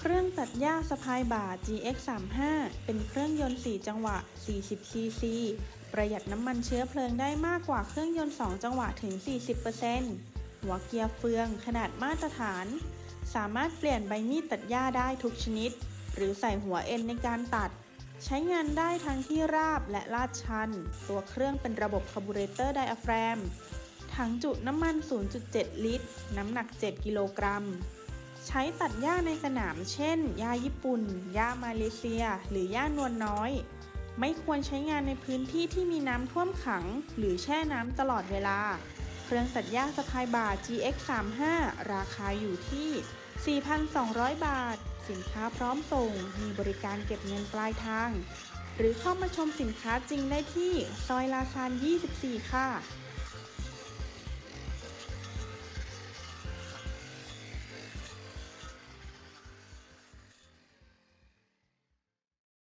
เครื่องตัดหญ้าสะพายบ่า GX35 เป็นเครื่องยนต์ 4 จังหวะ 40 cc ประหยัดน้ำมันเชื้อเพลิงได้มากกว่าเครื่องยนต์ 2 จังหวะถึง 40%หัวเกียร์เฟืองขนาดมาตรฐาน สามารถเปลี่ยนใบมีดตัดหญ้าได้ทุกชนิด หรือใส่หัวเอ็นในการตัด ใช้งานได้ทั้งที่ราบและลาดชัน ตัวเครื่องเป็นระบบคาร์บูเรเตอร์ไดอะแฟรม ถังจุน้ำมัน 0.7 ลิตร น้ำหนัก 7 กิโลกรัม ใช้ตัดหญ้าในสนาม เช่น หญ้าญี่ปุ่น หญ้ามาเลเซีย หรือหญ้านวลน้อย ไม่ควรใช้งานในพื้นที่ที่มีน้ำท่วมขัง หรือแช่น้ำตลอดเวลา เครื่องตัดหญ้าสะพายบ่า GX35 ราคาอยู่ที่ 4,200 บาท สินค้าพร้อมส่ง มีบริการเก็บเงินปลายทาง หรือเข้ามาชมสินค้าจริงได้ที่ ซอยลาซาน 24 ค่ะ